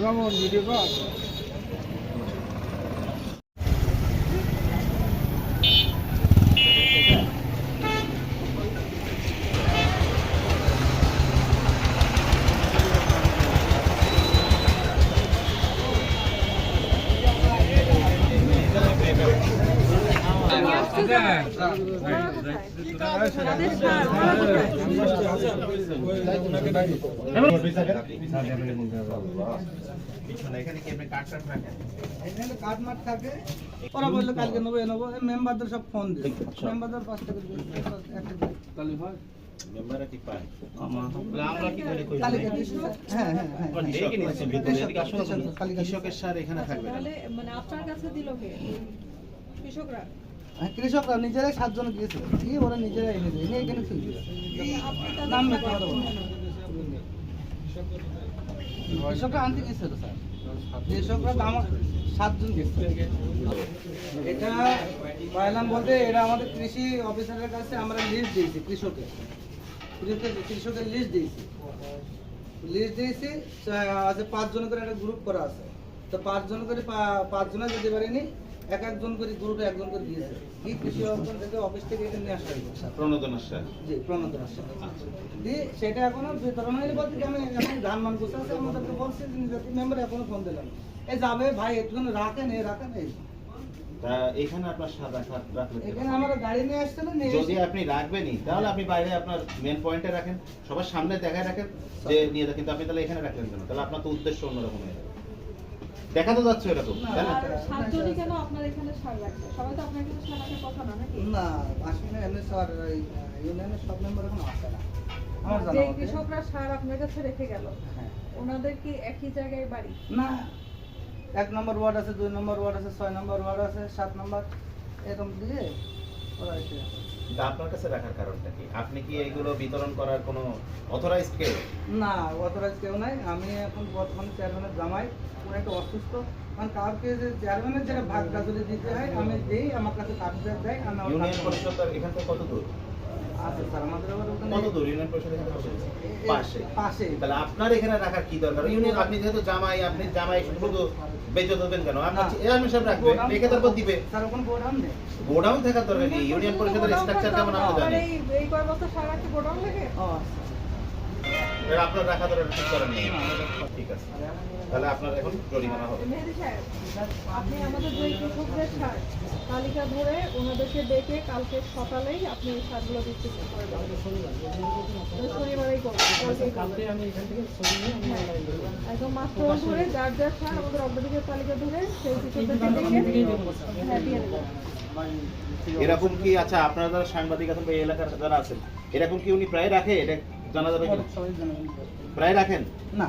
Video ওরা বলল কালকে নেব এ নেব মেম্বারদের সব ফোন দিই মেম্বারদের পাঁচ টাকা দিয়ে একটা মেম্বাররা কি পায় কালিকা দিয়েছিল? হ্যাঁ হ্যাঁ হ্যাঁ কালিকা কৃষকের সার এখানে থাকবে মানে আপনার কাছে দিল কে কৃষকরা হ্যাঁ, কৃষকরা নিজেরাই সাতজন গিয়েছিল গিয়ে ওরা নিজেরাই এনে এনে এখানে ছিল আপনি নাম সাথে লিখতে কৃষকরা আনতে কৃষকরা সাতজন এটা পাইলাম বলতে এরা আমাদের কৃষি অফিসারের কাছে আমরা লিস্ট দিয়েছি কৃষকের। কৃষকের লিস্ট দিয়েছি। লিস্ট দিয়েছি পাঁচজন করে গ্রুপ করা আছে। তো পাঁচজন করে পাঁচজনে যেতে পারেনি এক একজন করে গ্রুপে একজন করে দিয়েছে। কি কৃষি থেকে অফিস থেকে এটা নিয়ে আসা হয়েছে? সার জি রাষ্ট্র দিয়ে সেটা এখনও বিতরণ হয়নি বলতে কি আমি এখন ধান মান আছে আমাদেরকে বলছে যে মেম্বার এখনও ফোন দিলাম এই যাবে ভাই রাখেন এই রাখেন এই এখানে আপনার এখানে আমার গাড়ি নিয়ে আসছিল নিয়ে যদি আপনি রাখবেনই তাহলে আপনি বাইরে আপনার মেন পয়েন্টে রাখেন। সবার সামনে দেখায় রাখেন যে নিয়ে কিন্তু আপনি তাহলে এখানে রাখলেন কেন? তাহলে আপনার তো উদ্দেশ্য অন্যরকম হয়ে যাবে। দেখা তো যাচ্ছে এরকম তাই না? সাতজনই কেন আপনার এখানে সার রাখছে। সবাই তো আপনার এখানে সার কথা না নাকি? না আসলে স্যার ইউনিয়নের সব মেম্বার এখন আসে না। আমার জানা যে কৃষকরা সার আপনার কাছে রেখে গেল হ্যাঁ। ওনাদের কি একই জায়গায় বাড়ি? না এক নম্বর ওয়ার্ড আছে দুই নম্বর ওয়ার্ড আছে ছয় নম্বর ওয়ার্ড আছে সাত নম্বর এরকম দিয়ে ওরা এসে কিন্তু আপনার কাছে রাখার কারণটা কি? আপনি কি এইগুলো বিতরণ করার কোনো অথরাইজড কেউ? না অথরাইজ কেউ নাই। আমি এখন বর্তমানে চেয়ারম্যানের জামাই উনি একটা অসুস্থ। মানে কাউকে যে চেয়ারম্যানের যেটা ভাগটা যদি দিতে হয় আমি দিই আমার কাছে দেয় আমি ইউনিয়ন পরিষদ এখান থেকে কত দূর? আছে স্যার আমাদের ওখানে কত দূর? ইউনিয়ন পরিষদ এখান থেকে কত দূর? এ- পাশে। পাশে। তাহলে আপনার এখানে রাখার কি দরকার? ইউনিয়ন আপনি যেহেতু জামাই আপনি জামাই শুধু বেচে দেবেন কেন আপনি না। চেয়ারম্যান সাহেব রাখবে গোডাউন রেখে তারপর দিবে স্যার গোডাউন নেই গোডাউন থাকার দরকার নেই ইউনিয়ন পরিষদের স্ট্রাকচার কেমন আপনি জানেন এই এই কয় বছর সারা কি গোডাউন লাগে আপনার রাখা দরকার ঠিক করেন ঠিক আছে তাহলে আপনার এখন জরিমানা হবে আপনি আমাদের দুই কৃষকদের সার তালিকা ধরে ওনাদেরকে ডেকে কালকে সকালেই আপনি এই সারগুলো দিতে করে দেবেন। শনিবারেই করবেন। হ্যাঁ, একদম মাত্র ধরে যার যার সার আমাদের অগ্রাধিকার তালিকা ধরে সেই কৃষকদেরকে হ্যাঁ দিয়ে দেবেন এরকম কি আচ্ছা আপনারা যারা সাংবাদিক আছেন বা এই এলাকার যারা আছেন এরকম কি উনি প্রায় রাখে? এটা জানা যাবে জানেন প্রায় রাখেন? না।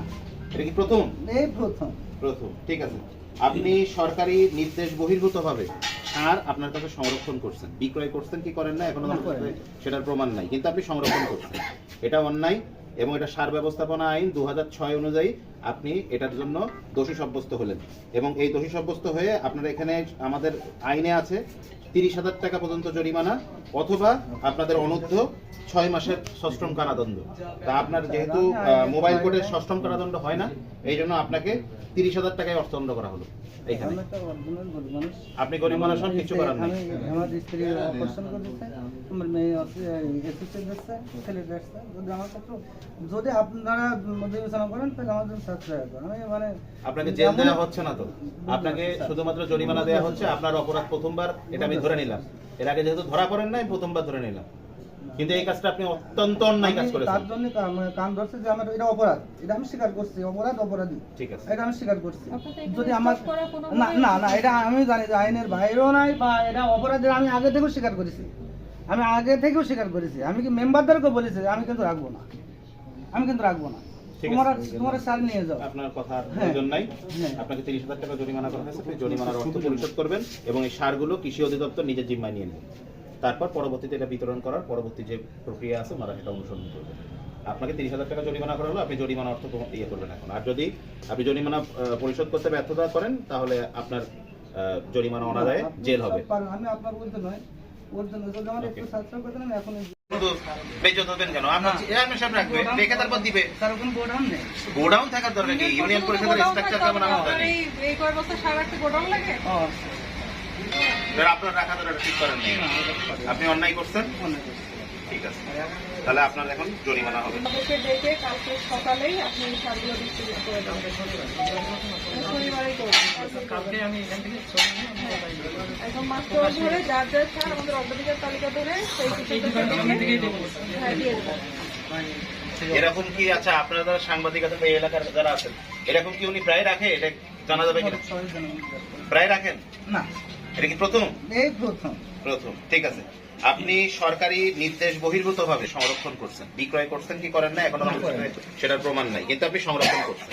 এটা কি প্রথম? এই প্রথম। প্রথম ঠিক আছে। আপনি সরকারি নির্দেশ বহির্ভূত বহির্ভূতভাবে সার আপনার কাছে সংরক্ষণ করছেন। বিক্রয় করছেন কি করেন না? এখনও। সেটার প্রমাণ নাই। কিন্তু আপনি সংরক্ষণ করছেন। এটা অন্যায় এবং এটা সার ব্যবস্থাপনা আইন দু ছয় অনুযায়ী আপনি এটার জন্য দোষী সাব্যস্ত হলেন। এবং এই দোষী সাব্যস্ত হয়ে আপনার এখানে আমাদের আইনে আছে তিরিশ হাজার টাকা পর্যন্ত জরিমানা অথবা আপনাদের অনূর্ধ্ব ছয় মাসের সশ্রম কারাদণ্ড তা আপনার যেহেতু মোবাইল কোর্টের সশ্রম কারাদণ্ড হয় না এই জন্য আপনাকে তিরিশ হাজার টাকায় অর্থদণ্ড করা হলো এইখানে। আপনি গরিব মানুষ হন, কিছু করার নেই। আমার স্ত্রী অপারেশন আমার মেয়ে দিচ্ছে ছেলে দিচ্ছে যদি আমার যদি আপনারা বিবেচনা করেন তাহলে সাহায্য আমি মানে আপনাকে জেল দেওয়া হচ্ছে না তো আপনাকে শুধুমাত্র জরিমানা দেওয়া হচ্ছে আপনার অপরাধ প্রথমবার এটা আমি ধরে নিলাম। এর আগে যেহেতু ধরা পড়েন নাই প্রথমবার ধরে নিলাম। কিন্তু এই কাজটা আপনি অত্যন্ত অন্যায় কাজ করেছেন। তার জন্য কান ধরছে যে আমার এটা অপরাধ। এটা আমি স্বীকার করছি অপরাধ অপরাধী। ঠিক আছে। এটা আমি স্বীকার করছি। যদি আমার না মানে না না এটা আমি জানি যে আইনের বাইরেও নাই বা এটা অপরাধের আমি আগে থেকেও স্বীকার করেছি। আমি আগে থেকেও স্বীকার করেছি। আমি কি মেম্বারদেরকে বলেছি আমি কিন্তু রাখব না। আমি কিন্তু রাখব না। আপনার কথার হ্যাঁ। প্রয়োজন নাই। হ্যাঁ। আপনাকে তিরিশ হাজার টাকা জরিমানা করা হয়েছে আপনি জরিমানার অর্থ পরিশোধ করবেন এবং এই সারগুলো কৃষি অধিদপ্তর নিজের জিম্মায় নিয়ে নেবেন তারপর পরবর্তীতে এটা বিতরণ করার পরবর্তী যে প্রক্রিয়া আছে ওনারা সেটা অনুসরণ করবেন আপনাকে তিরিশ হাজার টাকা জরিমানা করা হলো আপনি জরিমানা অর্থ ইয়ে করবেন এখন। আর যদি আপনি জরিমানা পরিশোধ করতে ব্যর্থতা করেন তাহলে আপনার জরিমানা অনাদায়ে জেল হবে। আমি আপনার বলতে নয়। ওর জন্য এখন শুধু হবেন কেন? আপনার চেয়ারম্যান সাহেব রাখবে। রেখে তারপর দিবে? স্যার ওখানে গোডাউন নেই। গোডাউন থাকার দরকার কি? ইউনিয়ন পরিষদের স্ট্রাকচার কেমন আমার এই এই কয় বছর সার রাখতে গোডাউন লাগে? আপনার রাখা দরকার ঠিক করেন নাই। না, ওটা পারি। আপনি অন্যায় করছেন? অনেক কিছু। ঠিক আছে। তাহলে আপনার এখন জরিমানা হবে। আমাদেরকে ডেকে কালকে সকালেই আপনি এই ডিস্ট্রিবিউট করে দেবেন। শনিবারেই করবেন একদম মাত্র ধরে যার যার সার আমাদের অগ্রাধিকার তালিকা ধরে সেই হ্যাঁ দিয়ে দেবেন। এরকম কি আচ্ছা আপনারা যারা সাংবাদিক আছেন বা এই এলাকার যারা আছেন এরকম কি উনি প্রায় রাখে? এটা জানা যাবে কিনা? প্রায় রাখেন? না। এটা কি প্রথম? এই প্রথম। প্রথম ঠিক আছে। আপনি সরকারি নির্দেশ বহির্ভূত ভাবে সংরক্ষণ করছেন। বিক্রয় করছেন কি করেন না? এখন সেটার প্রমাণ নাই। কিন্তু আপনি সংরক্ষণ করছেন।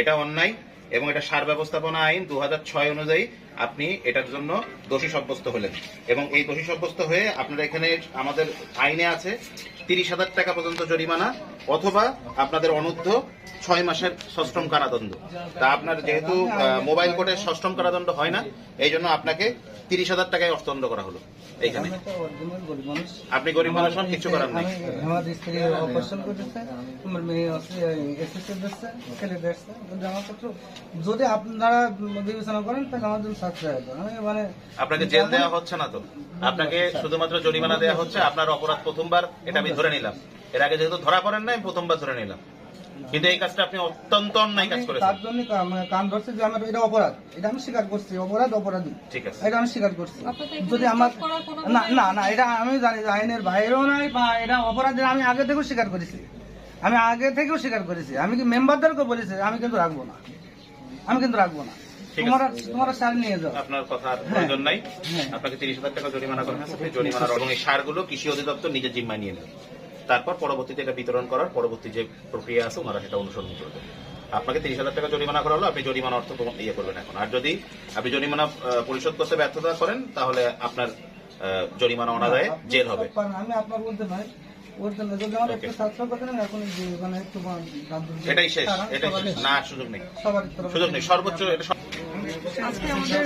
এটা অন্যায় এবং এটা সার ব্যবস্থাপনা আইন দু ছয় অনুযায়ী আপনি এটার জন্য দোষী সাব্যস্ত হলেন। এবং এই দোষী সাব্যস্ত হয়ে আপনার এখানে আমাদের আইনে আছে তিরিশ হাজার টাকা পর্যন্ত জরিমানা অথবা আপনাদের অনূর্ধ্ব ছয় মাসের সশ্রম কারাদণ্ড। তা আপনার যেহেতু মোবাইল কোর্টে সশ্রম কারাদণ্ড হয় না এই জন্য আপনাকে তিরিশ হাজার টাকায় অর্থদণ্ড করা হলো এইখানে। আপনি গরিব মানুষ হন, কিচ্ছু করার নাই। আমার স্ত্রী অপারেশন করেছে আমার মেয়ে এসএসসি দিচ্ছে ছেলে দিচ্ছে জামাপত্র যদি আপনারা বিবেচনা করেন তাহলে আমার জন্য সাশ্রয় হবে আমি মানে আপনাকে জেল দেওয়া হচ্ছে না তো? আপনাকে শুধুমাত্র জরিমানা দেওয়া হচ্ছে আপনার অপরাধ প্রথমবার এটা আমি ধরে নিলাম। এর আগে যেহেতু ধরা পড়েন নাই প্রথমবার ধরে নিলাম। কিন্তু এই কাজটা আপনি অত্যন্ত অন্যায় কাজ করেছেন। তার জন্য কান ধরছে যে আমার এটা অপরাধ। এটা আমি স্বীকার করছি অপরাধ অপরাধী। ঠিক আছে। এটা আমি স্বীকার করছি। যদি আমার না না না এটা আমি জানি যে আইনের বাইরেও নাই বা এটা অপরাধের আমি আগে থেকেও স্বীকার করেছি। আমি আগে থেকেও স্বীকার করেছি। আমি কি মেম্বারদেরকে বলেছি আমি কিন্তু রাখব না। আমি কিন্তু রাখব না। আপনার কথা প্রয়োজন নাই। হ্যাঁ। আপনাকে তিরিশ হাজার টাকা জরিমানা করা হয়েছে। আপনি এবং এই সারগুলো কৃষি অধিদপ্তর নিজের নিয়ে নেবে। তারপর পরবর্তীতে এটা বিতরণ করার পরবর্তী যে প্রক্রিয়া আছে ওনারা সেটা অনুসরণ করবে আপনাকে তিরিশ হাজার টাকা জরিমানা করা হলো আপনি জরিমানা অর্থ ইয়ে করবেন এখন। আর যদি আপনি জরিমানা পরিশোধ করতে ব্যর্থতা করেন তাহলে আপনার জরিমানা অনাদায়ে জেল হবে। আমি আপনার বলতে পারি। যদি আমার একটু এখন মানে একটু এটাই শেষ এটাই শেষ। না সুযোগ নেই। সুযোগ নেই। সর্বোচ্চ এটা আজকে আমাদের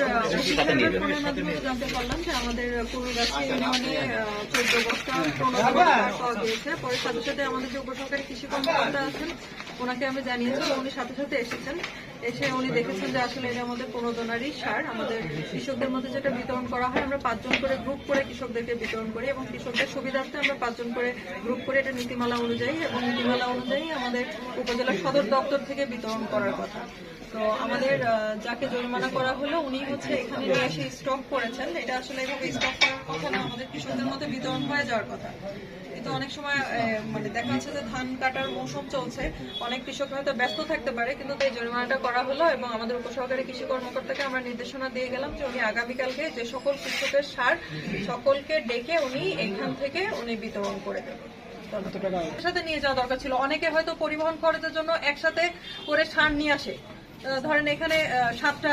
সাথে নিয়ে জানতে পারলাম যে আমাদের পূর্বগাছি ইউনিয়নে চোদ্দ বস্তা সার পাওয়া গিয়েছে। পরে সাথে সাথে আমাদের যে উপসহকারী কৃষি কর্মকর্তা আছেন ওনাকে আমি জানিয়েছি উনি সাথে সাথে এসেছেন। এসে উনি দেখেছেন যে আসলে এটা আমাদের প্রণোদনারই সার। আমাদের কৃষকদের মধ্যে যেটা বিতরণ করা হয়, আমরা পাঁচজন করে গ্রুপ করে কৃষকদেরকে বিতরণ করি এবং কৃষকদের সুবিধার্থে আমরা পাঁচজন করে গ্রুপ করে এটা নীতিমালা অনুযায়ী এবং নীতিমালা অনুযায়ী আমাদের উপজেলা সদর দপ্তর থেকে বিতরণ করার কথা। তো আমাদের যাকে জরিমানা করা হলো, উনি হচ্ছে এখানে নিয়ে এসে স্টক করেছেন, এটা আসলে এভাবে স্টক করার কথা না, আমাদের কৃষকদের মধ্যে বিতরণ হয়ে যাওয়ার কথা। কিন্তু অনেক সময় মানে দেখা যাচ্ছে যে ধান কাটার মৌসুম চলছে, অনেক কৃষক হয়তো ব্যস্ত থাকতে পারে, কিন্তু এই জরিমানাটা করা হলো এবং আমাদের উপসহকারী কৃষি কর্মকর্তাকে আমরা নির্দেশনা দিয়ে গেলাম যে উনি আগামীকালকে যে সকল কৃষকের সার সকলকে ডেকে উনি এখান থেকে উনি বিতরণ করে দেবেন। সাথে নিয়ে যাওয়া দরকার ছিল। অনেকে হয়তো পরিবহন খরচের জন্য একসাথে করে সার নিয়ে আসে। ধরেন এখানে সাতটা